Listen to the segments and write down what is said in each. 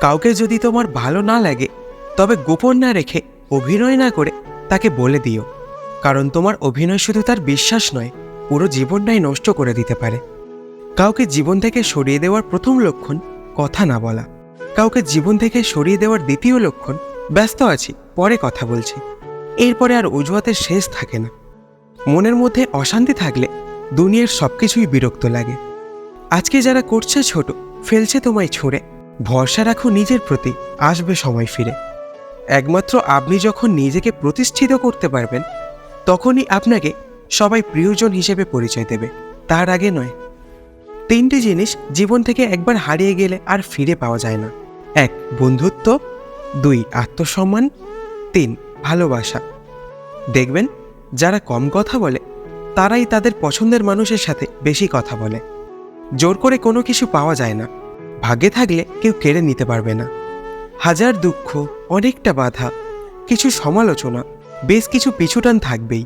কাউকে যদি তোমার ভালো না লাগে, তবে গোপন না রেখে অভিনয় না করে তাকে বলে দিও। কারণ তোমার অভিনয় শুধু তার বিশ্বাস নয়, পুরো জীবনটাই নষ্ট করে দিতে পারে। কাউকে জীবন থেকে সরিয়ে দেওয়ার প্রথম লক্ষণ কথা না বলা। কাউকে জীবন থেকে সরিয়ে দেওয়ার দ্বিতীয় লক্ষণ, ব্যস্ত আছি, পরে কথা বলছি। এরপরে আর অজুহাতের শেষ থাকে না। মনের মধ্যে অশান্তি থাকলে দুনিয়ার সব কিছুই বিরক্ত লাগে। আজকে যারা করছে ছোট, ফেলছে তোমায় ছুঁড়ে ভরসা রাখো নিজের প্রতি, আসবে সময় ফিরে। একমাত্র আপনি যখন নিজেকে প্রতিষ্ঠিত করতে পারবেন, তখনই আপনাকে সবাই প্রিয়জন হিসেবে পরিচয় দেবে। তার আগে নয়, তিনটি জিনিস জীবন থেকে একবার হারিয়ে গেলে আর ফিরে পাওয়া যায় না। এক, বন্ধুত্ব, দুই, আত্মসম্মান, তিন, ভালোবাসা। দেখবেন, যারা কম কথা বলে, তারাই তাদের পছন্দের মানুষের সাথে বেশি কথা বলে। জোর করে কোনো কিছু পাওয়া যায় না। ভাগ্যে থাকলে কেউ কেড়ে নিতে পারবে না। হাজার দুঃখ, অনেকটা বাধা, কিছু সমালোচনা, বেশ কিছু পিছুটান থাকবেই।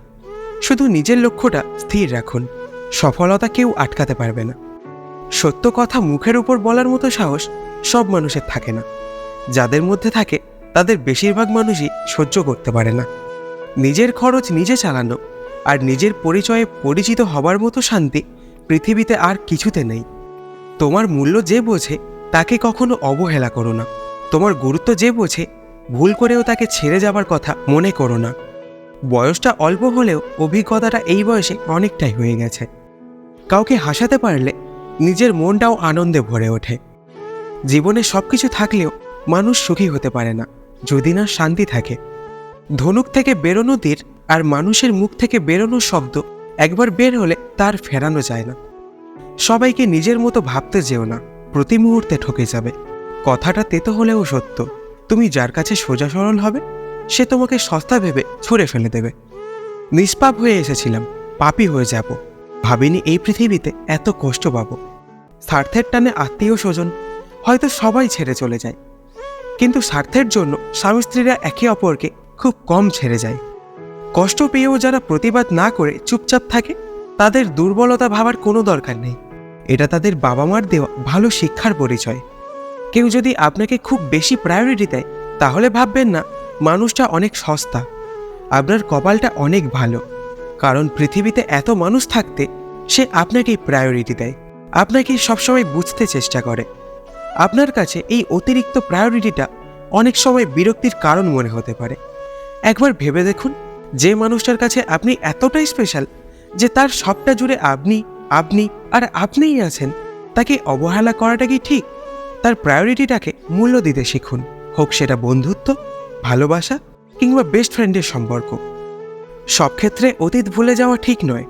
শুধু নিজের লক্ষ্যটা স্থির রাখুন, সফলতা কেউ আটকাতে পারবে না। সত্য কথা মুখের উপর বলার মতো সাহস সব মানুষের থাকে না। যাদের মধ্যে থাকে, তাদের বেশিরভাগ মানুষই সহ্য করতে পারে না। নিজের খরচ নিজে চালানো আর নিজের পরিচয়ে পরিচিত হবার মতো শান্তি পৃথিবীতে আর কিছুতে নেই। তোমার মূল্য যে বোঝে, তাকে কখনো অবহেলা করো না। তোমার গুরুত্ব যে বোঝে, ভুল করেও তাকে ছেড়ে যাবার কথা মনে করো না। বয়সটা অল্প হলেও অভিজ্ঞতাটা এই বয়সে অনেকটাই হয়ে গেছে। কাউকে হাসাতে পারলে নিজের মনটাও আনন্দে ভরে ওঠে। জীবনে সব কিছু থাকলেও মানুষ সুখী হতে পারে না, যদি না শান্তি থাকে। ধনুক থেকে বেরোনো তীর আর মানুষের মুখ থেকে বেরোনো শব্দ একবার বের হলে তার ফেরানো যায় না। সবাইকে নিজের মতো ভাবতে যেও না, প্রতি মুহূর্তে ঠকে যাবে। কথাটা তেতো হলেও সত্য। তুমি যার কাছে সোজা সরল হবে, সে তোমাকে সস্তা ভেবে ছুঁড়ে ফেলে দেবে। নিষ্পাপ হয়ে এসেছিলাম, পাপি হয়ে যাব। ভাবিনি এই পৃথিবীতে এত কষ্ট পাবো। স্বার্থের টানে আত্মীয় স্বজন, হয়তো সবাই ছেড়ে চলে যায়। কিন্তু স্বার্থের জন্য স্বামী স্ত্রীরা একে অপরকে খুব কম ছেড়ে যায়। কষ্ট পেয়েও যারা প্রতিবাদ না করে চুপচাপ থাকে তাদের দুর্বলতা ভাবার কোনো দরকার নেই। এটা তাদের বাবা মার দেওয়া ভালো শিক্ষার পরিচয়। কেউ যদি আপনাকে খুব বেশি প্রায়োরিটি দেয়, তাহলে ভাববেন না, মানুষটা অনেক সস্তা। আপনার কপালটা অনেক ভালো। কারণ পৃথিবীতে এত মানুষ থাকতে, সে আপনাকেই প্রায়োরিটি দেয়। আপনাকে সবসময় বুঝতে চেষ্টা করে। আপনার কাছে এই অতিরিক্ত প্রায়োরিটিটা অনেক সময় বিরক্তির কারণ মনে হতে পারে। একবার ভেবে দেখুন, যে মানুষটার কাছে আপনি এতটাই স্পেশাল যে তার সবটা জুড়ে আপনি আপনি আর আপনিই আছেন, তাকে অবহেলা করাটা কি ঠিক? তার প্রায়োরিটিটাকে মূল্য দিতে শিখুন। হোক সেটা বন্ধুত্ব, ভালোবাসা কিংবা বেস্ট ফ্রেন্ডের সম্পর্ক। সব ক্ষেত্রে অতীত ভুলে যাওয়া ঠিক নয়।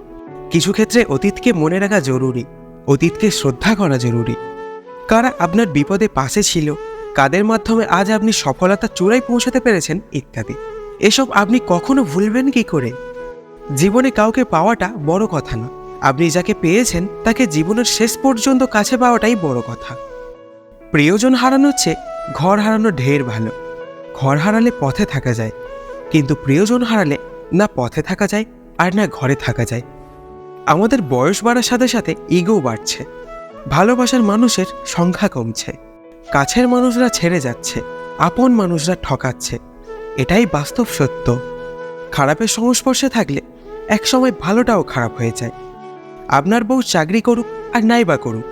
কিছু ক্ষেত্রে অতীতকে মনে রাখা জরুরি। অতীতকে শ্রদ্ধা করা জরুরি। কারা আপনার বিপদে পাশে ছিল, কাদের মাধ্যমে আজ আপনি সফলতা চূড়ায় পৌঁছাতে পেরেছেন ইত্যাদি। এসব আপনি কখনো ভুলবেন কি করে? জীবনে কাউকে পাওয়াটা বড় কথা না। আপনি যাকে পেয়েছেন, তাকে জীবনের শেষ পর্যন্ত কাছে পাওয়াটাই বড় কথা। প্রিয়জন হারানোর চেয়ে ঘর হারানো ঢের ভালো। ঘর হারালে পথে থাকা যায়, কিন্তু প্রিয়জন হারালে না পথে থাকা যায় আর না ঘরে থাকা যায়। আমাদের বয়স বাড়ার সাথে সাথে ইগো বাড়ছে। ভালোবাসার মানুষের সংখ্যা কমছে। কাছের মানুষরা ছেড়ে যাচ্ছে, আপন মানুষরা ঠকাচ্ছে। এটাই বাস্তব সত্য। খারাপের সংস্পর্শে থাকলে একসময় ভালোটাও খারাপ হয়ে যায়। আপনার বউ চাকরি করুক আর নাই বা করুক।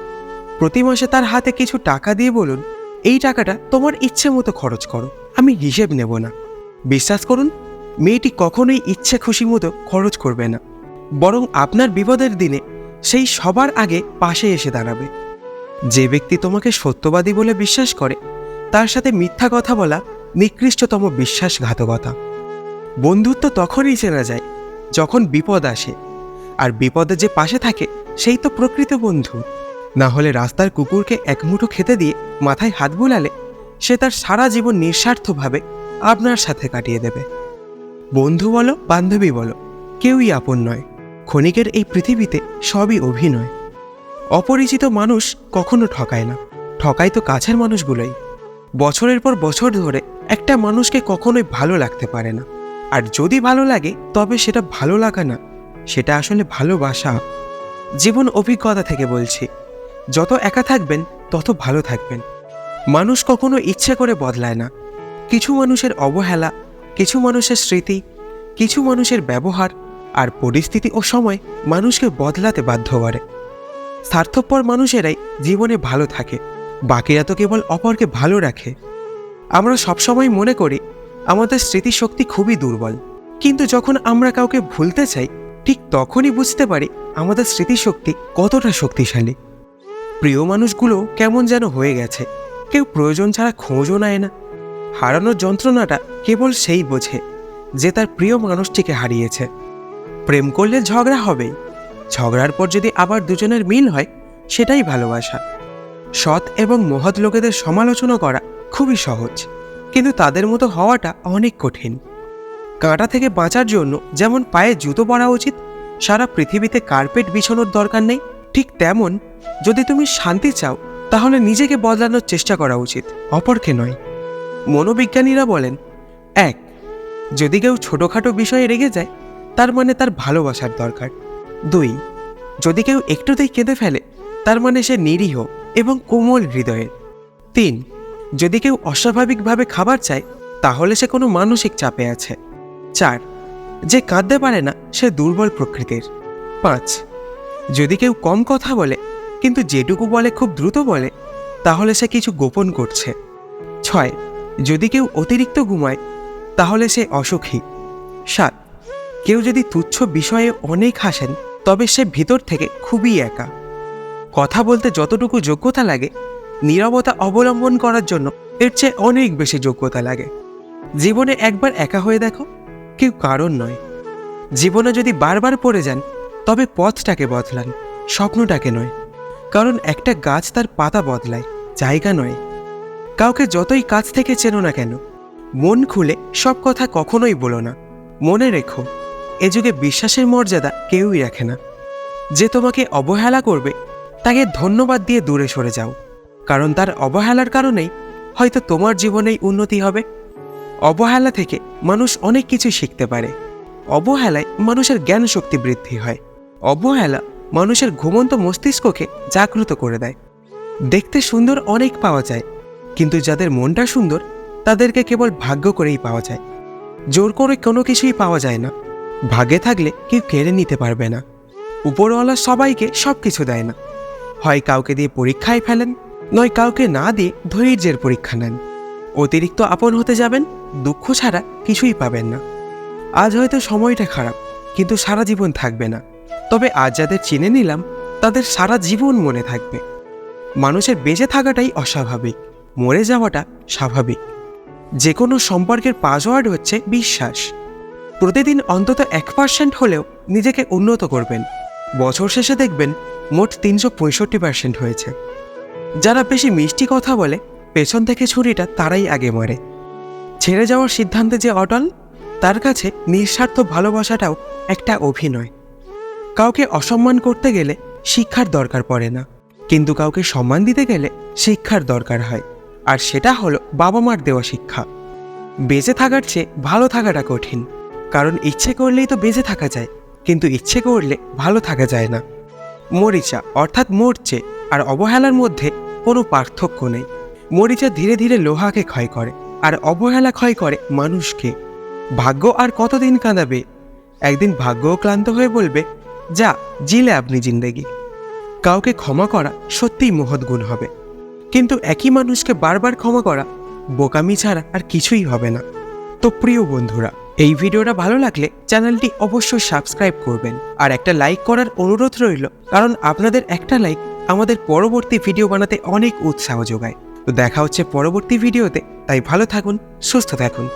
প্রতি মাসে তার হাতে কিছু টাকা দিয়ে বলুন, এই টাকাটা তোমার ইচ্ছে মতো খরচ করো, আমি হিসেব নেব না। বিশ্বাস করুন, মেয়েটি কখনোই ইচ্ছে খুশি মতো খরচ করবে না। বরং আপনার বিপদের দিনে সেই সবার আগে পাশে এসে দাঁড়াবে। যে ব্যক্তি তোমাকে সত্যবাদী বলে বিশ্বাস করে, তার সাথে মিথ্যা কথা বলা নিকৃষ্টতম বিশ্বাসঘাতকতা। বন্ধুত্ব তখনই চেনা যায় যখন বিপদ আসে, আর বিপদে যে পাশে থাকে, সেই তো প্রকৃত বন্ধু। না হলে রাস্তার কুকুরকে এক মুঠো খেতে দিয়ে মাথায় হাত বুলালে, সে তার সারা জীবন নিঃস্বার্থভাবে আপনার সাথে কাটিয়ে দেবে। বন্ধু বলো, বান্ধবী বলো, কেউই আপন নয়। ক্ষণিকের এই পৃথিবীতে সবই অভিনয়। অপরিচিত মানুষ কখনো ঠকায় না। ঠকায় তো কাছের মানুষগুলোই। বছরের পর বছর ধরে একটা মানুষকে কখনোই ভালো লাগতে পারে না। আর যদি ভালো লাগে, তবে সেটা ভালো লাগা না, সেটা আসলে ভালোবাসা। জীবন অভিজ্ঞতা থেকে বলছি, যত একা থাকবেন, তত ভালো থাকবেন। মানুষ কখনো ইচ্ছে করে বদলায় না। কিছু মানুষের অবহেলা, কিছু মানুষের স্মৃতি, কিছু মানুষের ব্যবহার আর পরিস্থিতি ও সময় মানুষকে বদলাতে বাধ্য করে। স্বার্থপর মানুষেরাই জীবনে ভালো থাকে, বাকিরা তো কেবল অপরকে ভালো রাখে। আমরা সবসময় মনে করি আমাদের স্মৃতিশক্তি খুবই দুর্বল। কিন্তু যখন আমরা কাউকে ভুলতে চাই, ঠিক তখনই বুঝতে পারি আমাদের স্মৃতিশক্তি কতটা শক্তিশালী। প্রিয় মানুষগুলো কেমন যেন হয়ে গেছে। কেউ প্রয়োজন ছাড়া খোঁজও নেয় না। হারানোর যন্ত্রণাটা কেবল সেই বোঝে যে তার প্রিয় মানুষটিকে হারিয়েছে। প্রেম করলে ঝগড়া হবেই। ঝগড়ার পর যদি আবার দুজনের মিল হয়, সেটাই ভালোবাসা। সৎ এবং মহৎ লোকেদের সমালোচনা করা খুবই সহজ। কিন্তু তাদের মতো হওয়াটা অনেক কঠিন। কাঁটা থেকে বাঁচার জন্য যেমন পায়ে জুতো পরা উচিত, সারা পৃথিবীতে কার্পেট বিছানোর দরকার নেই। ঠিক তেমন যদি তুমি শান্তি চাও, তাহলে নিজেকে বদলানোর চেষ্টা করা উচিত, অপরকে নয়। মনোবিজ্ঞানীরা বলেন, এক, যদি কেউ ছোটোখাটো বিষয়ে রেগে যায়, তার মানে তার ভালোবাসার দরকার। দুই, যদি কেউ একটুতেই কেঁদে ফেলে, তার মানে সে নিরীহ এবং কোমল হৃদয়ের। তিন যদি কেউ অস্বাভাবিকভাবে খাবার চায়, তাহলে সে কোনো মানসিক চাপে আছে। চার, যে কাঁদতে পারে না, সে দুর্বল প্রকৃতির। পাঁচ, যদি কেউ কম কথা বলে, কিন্তু যেটুকু বলে খুব দ্রুত বলে, তাহলে সে কিছু গোপন করছে। ছয়, যদি কেউ অতিরিক্ত ঘুমায়, তাহলে সে অসুখী। সাত, কেউ যদি তুচ্ছ বিষয়ে অনেক হাসেন, তবে সে ভিতর থেকে খুবই একা। কথা বলতে যতটুকু যোগ্যতা লাগে নীরবতা অবলম্বন করার জন্য এর চেয়ে অনেক বেশি যোগ্যতা লাগে। জীবনে একবার একা হয়ে দেখো, কেউ কারণ নয়। জীবনে যদি বারবার পড়ে যান, তবে পথটাকে বদলান, স্বপ্নটাকে নয়। কারণ একটা গাছ তার পাতা বদলায়, জায়গা নয়। কাউকে যতই কাছ থেকে চেনো না কেন, মন খুলে সব কথা কখনোই বলো না। মনে রেখো, এ যুগে বিশ্বাসের মর্যাদা কেউই রাখে না। যে তোমাকে অবহেলা করবে, তাকে ধন্যবাদ দিয়ে দূরে সরে যাও। কারণ তার অবহেলার কারণেই হয়তো তোমার জীবনেই উন্নতি হবে। অবহেলা থেকে মানুষ অনেক কিছু শিখতে পারে। অবহেলায় মানুষের জ্ঞান শক্তি বৃদ্ধি হয়। অবহেলা মানুষের ঘুমন্ত মস্তিষ্ককে জাগ্রত করে দেয়। দেখতে সুন্দর অনেক পাওয়া যায়, কিন্তু যাদের মনটা সুন্দর, তাদেরকে কেবল ভাগ্য করেই পাওয়া যায়। জোর করে কোনো কিছুই পাওয়া যায় না। ভাগ্যে থাকলে কেউ কেড়ে নিতে পারবে না। উপরওয়ালা সবাইকে সব কিছু দেয় না। হয় কাউকে দিয়ে পরীক্ষায় ফেলেন নয় কাউকে না দিয়ে ধৈর্যের পরীক্ষা নেন। অতিরিক্ত আপন হতে যাবেন, দুঃখ ছাড়া কিছুই পাবেন না। আজ হয়তো সময়টা খারাপ, কিন্তু সারা জীবন থাকবে না। তবে আজ যাদের চিনে নিলাম, তাদের সারা জীবন মনে থাকবে। মানুষের বেঁচে থাকাটাই অস্বাভাবিক, মরে যাওয়াটা স্বাভাবিক। যে কোনো সম্পর্কের পাসওয়ার্ড হচ্ছে বিশ্বাস। প্রতিদিন অন্তত এক পার্সেন্ট হলেও নিজেকে উন্নত করবেন। বছর শেষে দেখবেন মোট তিনশো পঁয়ষট্টি পার্সেন্ট হয়েছে। যারা বেশি মিষ্টি কথা বলে, পেছন থেকে ছুরিটা তারাই আগে মরে। ছেড়ে যাওয়ার সিদ্ধান্তে যে অটল, তার কাছে নিঃস্বার্থ ভালোবাসাটাও একটা অভিনয়। কাউকে অসম্মান করতে গেলে শিক্ষার দরকার পড়ে না। কিন্তু কাউকে সম্মান দিতে গেলে শিক্ষার দরকার হয়। আর সেটা হলো বাবা মার দেওয়া শিক্ষা। বেঁচে থাকার চেয়ে ভালো থাকাটা কঠিন। কারণ ইচ্ছে করলেই তো বেঁচে থাকা যায়, কিন্তু ইচ্ছে করলে ভালো থাকা যায় না। মরিচা অর্থাৎ মরছে আর অবহেলার মধ্যে কোনো পার্থক্য নেই। মরিচা ধীরে ধীরে লোহাকে ক্ষয় করে আর অবহেলা ক্ষয় করে মানুষকে। ভাগ্য আর কতদিন কাঁদাবে? একদিন ভাগ্যও ক্লান্ত হয়ে বলবে, যা, জিলে আপনি জিন্দেগি। কাউকে ক্ষমা করা সত্যিই মহৎ গুণ হবে। কিন্তু একই মানুষকে বারবার ক্ষমা করা বোকামি ছাড়া আর কিছুই হবে না। তো প্রিয় বন্ধুরা, এই ভিডিওটা ভালো লাগলে চ্যানেলটি অবশ্যই সাবস্ক্রাইব করবেন। আর একটা লাইক করার অনুরোধ রইল, কারণ আপনাদের একটা লাইক আমাদের পরবর্তী ভিডিও বানাতে অনেক উৎসাহ যোগায়। তো দেখা হচ্ছে পরবর্তী ভিডিওতে। তাই ভালো থাকুন, সুস্থ থাকুন।